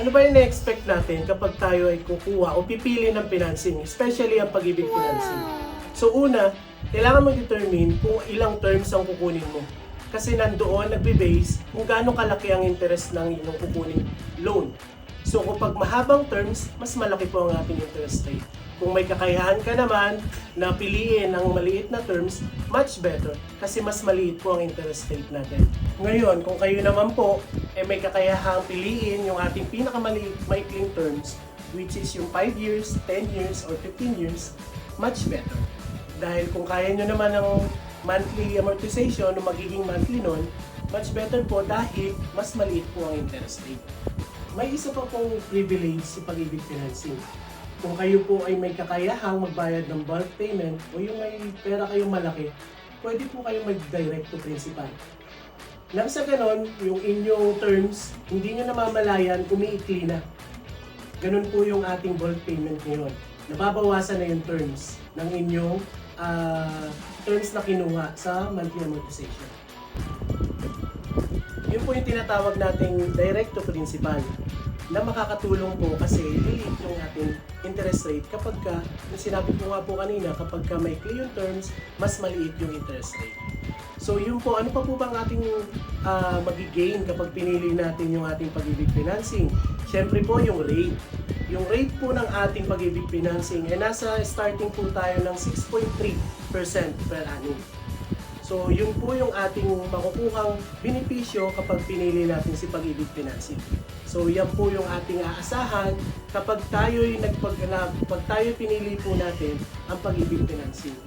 Ano ba yung na-expect natin kapag tayo ay kukuha o pipili ng financing, especially ang pag-ibig financing? So una, kailangan mo determine kung ilang terms ang kukunin mo. Kasi nandoon nagbe-base kung gaano kalaki ang interest ng inyong kukunin loan. So kapag mahabang terms, mas malaki po ang ating interest rate. Kung may kakayahan ka naman na piliin ang maliit na terms, much better kasi mas maliit po ang interest rate natin. Ngayon, kung kayo naman po eh may kakayahang piliin yung ating pinakamaliit maikling terms, which is yung 5 years, 10 years, or 15 years, much better. Dahil kung kaya nyo naman ng monthly amortization o magiging monthly nun, much better po dahil mas maliit po ang interest rate. May isa pa pong privilege sa pag-ibig financing. Kung kayo po ay may kakayahang magbayad ng bulk payment o yung may pera kayong malaki, pwede po kayong mag-direct to principal. Nang sa ganon, yung inyong terms, hindi nyo namamalayan, umiikli na. Ganun po yung ating bulk payment ngayon. Nababawasan na yung terms ng inyong ah, terms na kinuha sa monthly amortization. Yun po yung tinatawag nating direct to principal na makakatulong po kasi lilit yung ating interest rate kapag ka, sinabi ko nga po kanina, kapag ka may clear yung terms, mas maliit yung interest rate. So yun po, ano pa po bang ating uh, magigain kapag pinili natin yung ating pag-ibig financing? Siyempre po yung rate. Yung rate po ng ating pag-ibig financing ay nasa starting po tayo ng 6.3% per annum. So, yun po yung ating makukuhang benepisyo kapag pinili natin si Pag-ibig Financing. So, yan po yung ating aasahan kapag tayo'y nagpag, na, pag tayo pinili po natin ang Pag-ibig Financing.